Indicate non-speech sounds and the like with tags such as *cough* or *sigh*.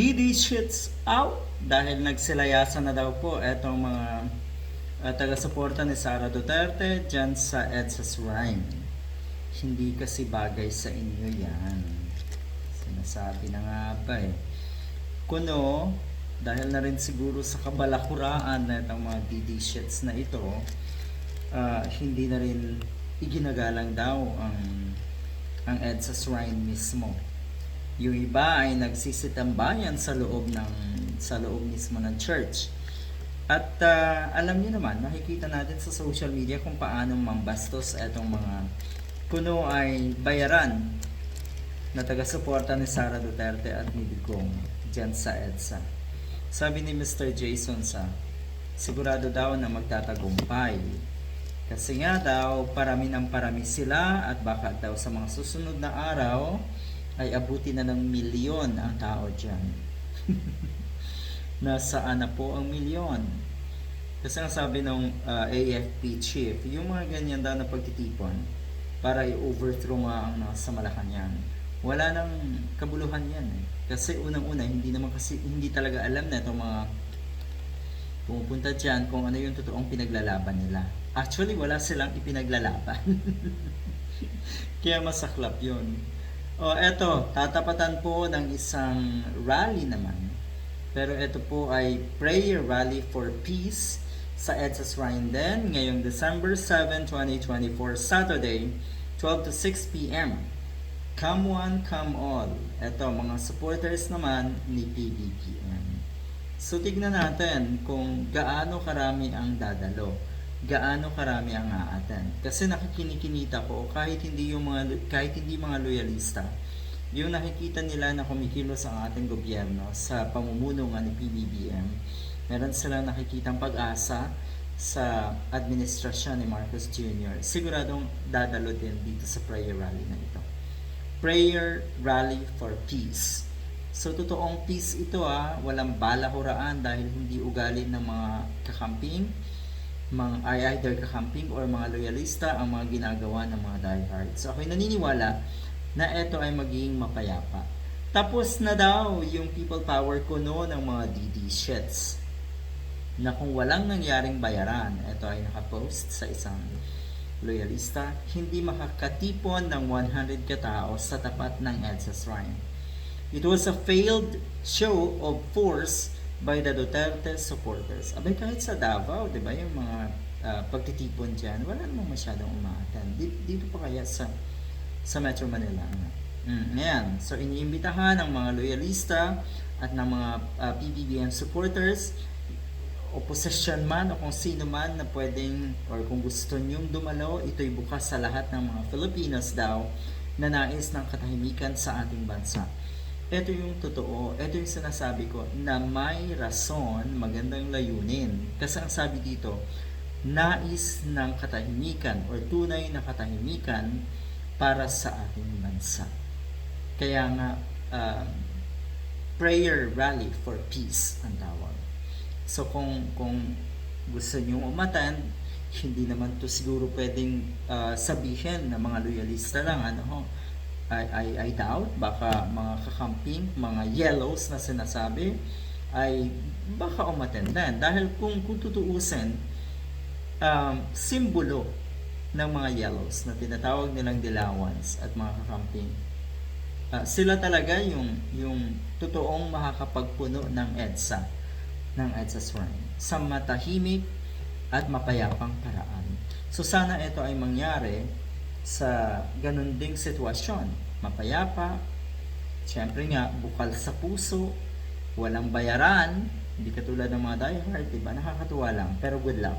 DD shits out dahil nagsilayasan na daw po etong mga uh, taga-suporta ni Sara Duterte dyan sa EDSA's Rhyme. Hindi kasi bagay sa inyo yan. Sinasabi na nga ba eh. Kuno, dahil na rin siguro sa kabalakuraan na itong mga DD shits na ito, ah, hindi na rin iginagalang daw ang ang EDSA's Shrine mismo. Yung iba ay nagsisitambayan sa loob ng sa loob mismo ng church. At ah, alam niyo naman, makikita natin sa social media kung paano mambastos etong mga kuno ay bayaran na taga-suporta ni Sara Duterte at ni Digong dyan sa EDSA. Sabi ni Mr. Jason sa sigurado daw na magtatagumpay. Kasi nga daw, parami ng parami sila at baka daw sa mga susunod na araw ay abuti na ng milyon ang tao dyan. *laughs* Nasaan na po ang milyon? Kasi ang sabi ng uh, AFP chief, yung mga ganyan daw na pagtitipon para i-overthrow nga ang nasa Malacanang. Wala nang kabuluhan yan eh. Kasi unang-una, hindi naman kasi, hindi talaga alam na itong mga pumupunta dyan kung ano yung totoong pinaglalaban nila. Actually, wala silang ipinaglalaban. *laughs* Kaya masaklap yun. O, eto, tatapatan po ng isang rally naman. Pero ito po ay Prayer Rally for Peace sa EDSA Shrine din ngayong December 7, 2024, Saturday, 12 to 6 p.m. Come one, come all. Ito, mga supporters naman ni PBBM. So, tignan natin kung gaano karami ang dadalo. Gaano karami ang aaten. Kasi nakikinikinita ko, kahit hindi yung mga, kahit hindi mga loyalista, yung nakikita nila na kumikilos ang ating gobyerno sa pamumuno nga ni PBBM, meron silang nakikitang pag-asa sa administrasyon ni Marcos Jr. Siguradong dadalo din dito sa prayer rally na ito. Prayer Rally for Peace. So, totoong peace ito ah, walang balahuraan dahil hindi ugali ng mga kakamping, mga ay either kakamping or mga loyalista ang mga ginagawa ng mga diehards. So, ako'y naniniwala na ito ay magiging mapayapa. Tapos na daw yung people power kuno ng mga DD shits na kung walang nangyaring bayaran, ito ay nakapost sa isang loyalista, hindi makakatipon ng 100 katao sa tapat ng EDSA Shrine. It was a failed show of force by the Duterte supporters. Abay kahit sa Davao, di ba, yung mga ah, pagtitipon dyan, wala namang masyadong umaatan. Dito, dito pa kaya sa sa Metro Manila. Mm, ayan. So, iniimbitahan ng mga loyalista at ng mga ah, PBBM supporters opposition man o kung sino man na pwedeng or kung gusto nyong dumalo, ito'y bukas sa lahat ng mga Filipinos daw na nais ng katahimikan sa ating bansa. Ito yung totoo, ito yung sinasabi ko na may rason, magandang layunin. Kasi ang sabi dito, nais ng katahimikan or tunay na katahimikan para sa ating bansa. Kaya nga, um, prayer rally for peace ang tawag. So kung kung gusto niyo umatan, hindi naman to siguro pwedeng ah, sabihin na mga loyalista lang ano. I, I, I doubt baka mga kakamping, mga yellows na sinasabi ay baka umatendan dahil kung kung tutuusin um, simbolo ng mga yellows na tinatawag nilang dilawans at mga kakamping ah, sila talaga yung yung totoong makakapagpuno ng EDSA ng EDSA Shrine sa matahimik at mapayapang paraan. So sana ito ay mangyari sa ganun ding sitwasyon. Mapayapa, syempre nga, bukal sa puso, walang bayaran, hindi katulad ng mga diehard, diba? Nakakatuwa lang, pero good luck.